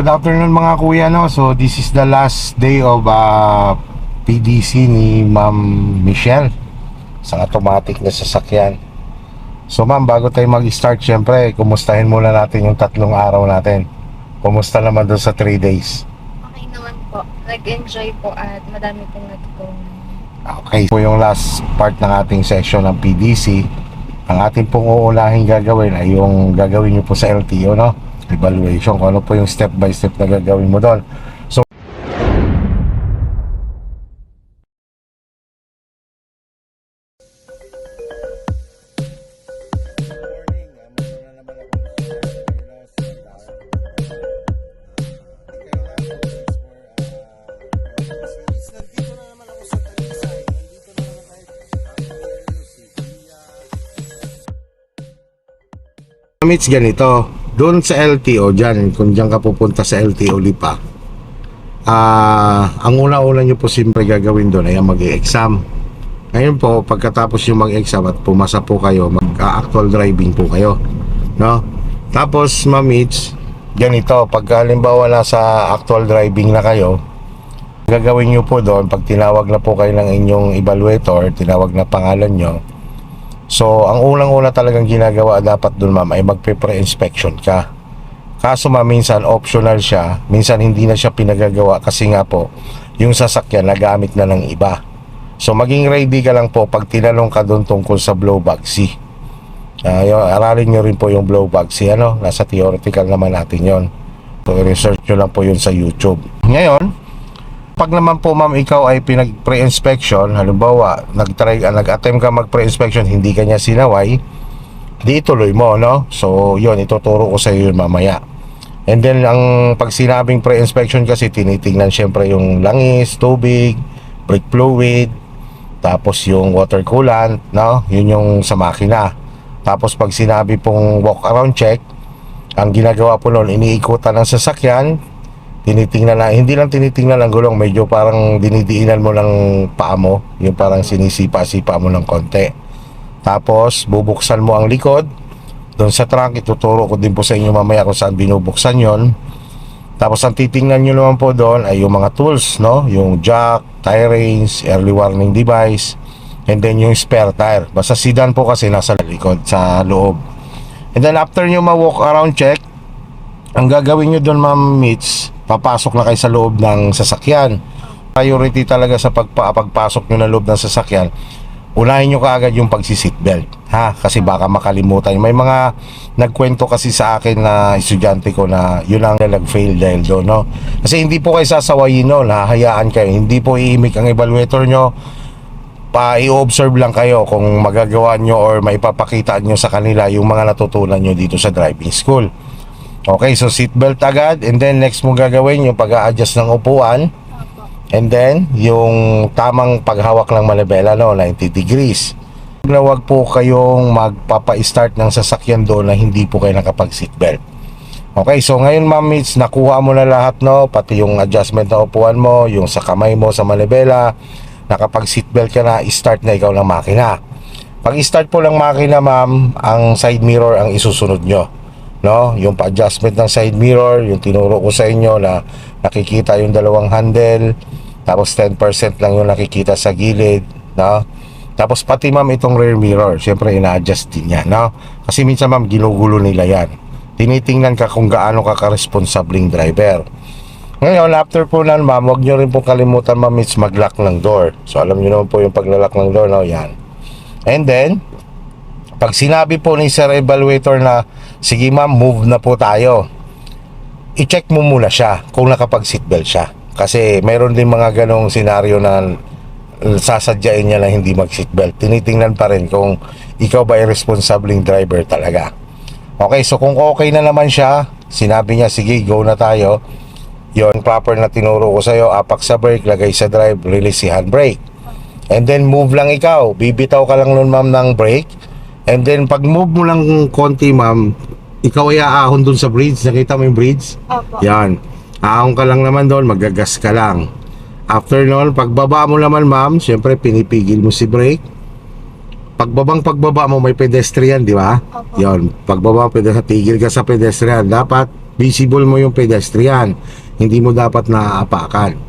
good afternoon mga kuya no. So this is the last day of uh, PDC ni Ma'am Michelle sa automatic na sasakyan. So ma'am, bago tayo mag-start, syempre, kumustahin muna natin yung tatlong araw natin. Kumusta naman doon sa 3 days? Okay naman po. Nag-enjoy po at madami pong natutunan. Okay, po yung last part ng ating session ng PDC. Ang ating pong uunahin gagawin ay yung gagawin nyo po sa LTO, no? Evaluation, kung ano po yung step by step na gagawin mo doon. So, It's ganito, doon sa LTO dyan, kung dyan ka pupunta sa LTO Lipa, ah ang una-una nyo po siyempre gagawin doon ay mag-exam. Ngayon po, pagkatapos yung mag-exam at pumasa po kayo, mag-actual driving po kayo. No? Tapos, mamits, ganito, pag halimbawa nasa actual driving na kayo, gagawin nyo po doon, pag tinawag na po kayo ng inyong evaluator, tinawag na pangalan nyo, So, ang unang-una talagang ginagawa dapat dun ma'am ay magpe-pre-inspection ka. Kaso ma'am, minsan optional siya, minsan hindi na siya pinagagawa kasi nga po, yung sasakyan nagamit na ng iba. So, maging ready ka lang po pag tinanong ka doon tungkol sa blow bag C. Ah, yun, aralin nyo rin po yung blow bag C, ano? Nasa theoretical naman natin yon. So, research nyo lang po yun sa YouTube. Ngayon, pag naman po ma'am ikaw ay pinag pre-inspection halimbawa nag-try uh, nag-attempt ka mag pre-inspection hindi ka niya sinaway di ituloy mo no? So yun ituturo ko sa iyo mamaya. And then ang pag sinabing pre-inspection kasi tinitingnan syempre yung langis tubig brake fluid tapos yung water coolant no? Yun yung sa makina. Tapos pag sinabi pong walk around check ang ginagawa po noon iniikutan ng sasakyan tinitingnan na hindi lang tinitingnan ang gulong medyo parang dinidiinan mo ng paa mo yung parang sinisipa-sipa mo ng konti. Tapos bubuksan mo ang likod. Doon sa trunk ituturo ko din po sa inyo mamaya kung saan binubuksan yon tapos ang titingnan nyo naman po doon ay yung mga tools no? Yung jack, tire range, early warning device and then yung spare tire. Basta sedan po kasi nasa likod sa loob. And then after nyo ma-walk around check ang gagawin nyo doon ma'am Mitch papasok na kayo sa loob ng sasakyan. Priority talaga sa pagpa pagpasok nyo ng loob ng sasakyan, unahin nyo kaagad yung pagsi-seatbelt. Ha? Kasi baka makalimutan. May mga nagkwento kasi sa akin na estudyante ko na yun ang nag-fail dahil doon. No? Kasi hindi po kayo sasawayin no, hahayaan kayo. Hindi po iimik ang evaluator nyo. Pa i-observe lang kayo kung magagawa nyo or maipapakita nyo sa kanila yung mga natutunan nyo dito sa driving school. Okay, so seatbelt agad and then next mo gagawin yung pag-a-adjust ng upuan and then yung tamang paghawak ng manibela no, 90 degrees. Na wag po kayong magpapa-start ng sasakyan doon na hindi po kayo nakapag-seatbelt. Okay, so ngayon ma'am Mitch, nakuha mo na lahat no, pati yung adjustment ng upuan mo, yung sa kamay mo sa manibela, nakapag-seatbelt ka na, start na ikaw ng makina. Pag start po ng makina ma'am, ang side mirror ang isusunod nyo no? Yung pa-adjustment ng side mirror, yung tinuro ko sa inyo na nakikita yung dalawang handle, tapos 10% lang yung nakikita sa gilid, no? Tapos pati ma'am itong rear mirror, syempre ina-adjust din yan, no? Kasi minsan ma'am ginugulo nila yan. Tinitingnan ka kung gaano ka ka-responsabling driver. Ngayon, after po nan ma'am, huwag nyo rin pong kalimutan ma'am, it's mag-lock ng door. So alam nyo naman po yung pag-lock ng door, no? Yan. And then, pag sinabi po ni Sir Evaluator na, sige ma'am, move na po tayo, i-check mo muna siya kung nakapag-seatbelt siya. Kasi mayroon din mga ganong senaryo na sasadyain niya na hindi mag-seatbelt. Tinitingnan pa rin kung ikaw ba ay responsabling driver talaga. Okay, so kung okay na naman siya, sinabi niya, sige, go na tayo. Yon proper na tinuro ko sa'yo, apak sa brake, lagay sa drive, release si handbrake. And then move lang ikaw, bibitaw ka lang nun ma'am ng brake. And then pag move mo lang konti ma'am, ikaw ay aahon dun sa bridge. Nakita mo yung bridge? Opo. Yan. Ahon ka lang naman doon, magagas ka lang. After noon, pagbaba mo naman ma'am, syempre pinipigil mo si brake. Pagbabang pagbaba mo may pedestrian, di ba? Opo. Yon, pagbaba pedestrian, tigil ka sa pedestrian. Dapat visible mo yung pedestrian. Hindi mo dapat naaapakan.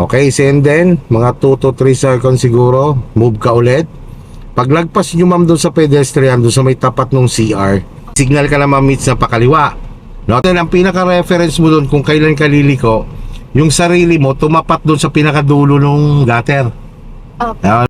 Okay, so and then, mga 2 to 3 seconds siguro, move ka ulit. Paglagpas nyo ma'am doon sa pedestrian, doon sa may tapat ng CR, signal ka na ma'am meets na pakaliwa. No? Then, ang pinaka-reference mo doon kung kailan ka liliko, yung sarili mo tumapat doon sa pinakadulo ng gutter. Opo. Ah,